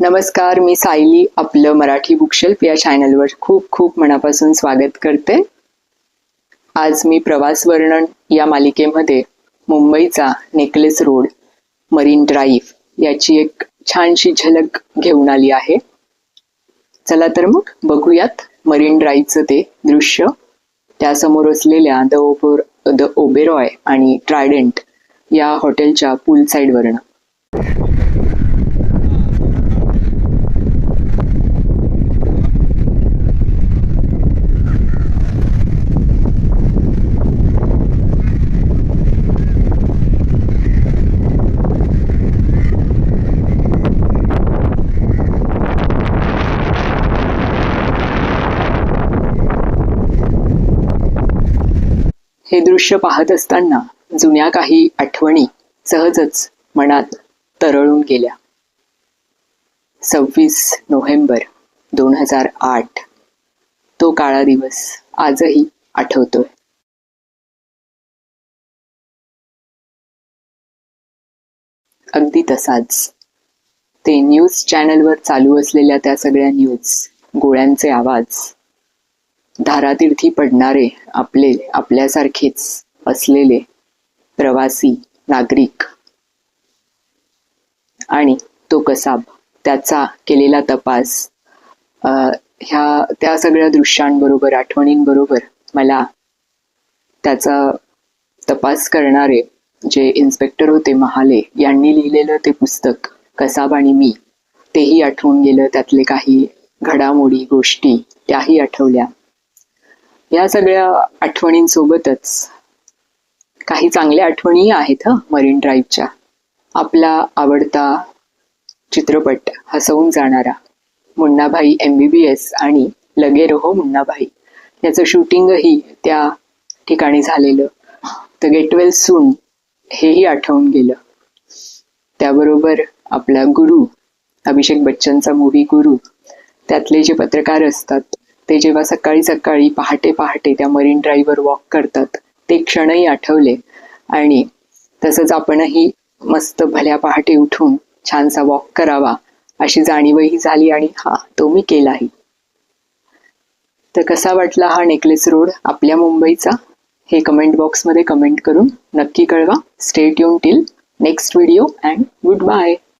नमस्कार मी सायली आपलं मराठी बुकशेल्फ या चॅनलवर खूप खूप मनापासून स्वागत करते. आज मी प्रवास वर्णन या मालिकेमध्ये मुंबईचा नेकलेस रोड मरीन ड्राईव्ह याची एक छानशी झलक घेऊन आली आहे. चला तर मग बघूयात मरीन ड्राईव्हचं ते दृश्य. त्यासमोर असलेल्या द ओपोर द ओबेरॉय आणि ट्रायडेंट या हॉटेलच्या पूल साईडवरनं हे दृश्य पाहत असताना जुन्या काही आठवणी सहजच मनात तरळून गेल्या. सव्वीस नोव्हेंबर दोन हजार आठ. तो काळा दिवस आजही आठवतोय. अगदी तसाच. ते न्यूज चॅनलवर चालू असलेल्या त्या सगळ्या न्यूज गोळ्यांचे आवाज धारातीर्थी पडणारे आपले आपल्यासारखेच असलेले प्रवासी नागरिक. आणि तो कसाब त्याचा केलेला तपास अं, ह्या त्या सगळ्या दृश्यांबरोबर आठवणींबरोबर मला त्याचा तपास करणारे जे इन्स्पेक्टर होते महाले यांनी लिहिलेलं ते पुस्तक कसाब आणि मी तेही आठवून गेलं त्यातले काही घडामोडी गोष्टी त्याही आठवल्या. या सगळ्या आठवणींसोबतच काही चांगल्या आठवणी आहेत हं मरीन ड्राईव्हच्या आपला आवडता चित्रपट हसवून जाणारा Munnabhai M B B S आणि लगे रहो मुन्नाभाई. याचं शूटिंगही त्या ठिकाणी झालेलं. तर गेट वेल सून हेही आठवून गेलं. त्याबरोबर आपला गुरु अभिषेक बच्चनचा मूवी गुरु त्यातले जे पत्रकार असतात ते जेव्हा सकाळी सकाळी पहाटे पहाटे त्या मरीन ड्राईव्हवर वॉक करतात ते क्षणही आठवले. आणि तसंच आपणही मस्त भल्या पहाटे उठून छानसा वॉक करावा अशी जाणीवही झाली आणि हा तो मी केलाही. तर कसा वाटला हा नेकलेस रोड आपल्या मुंबईचा? हे कमेंट बॉक्समध्ये कमेंट करून नक्की कळवा. Stay tune till next video and good bye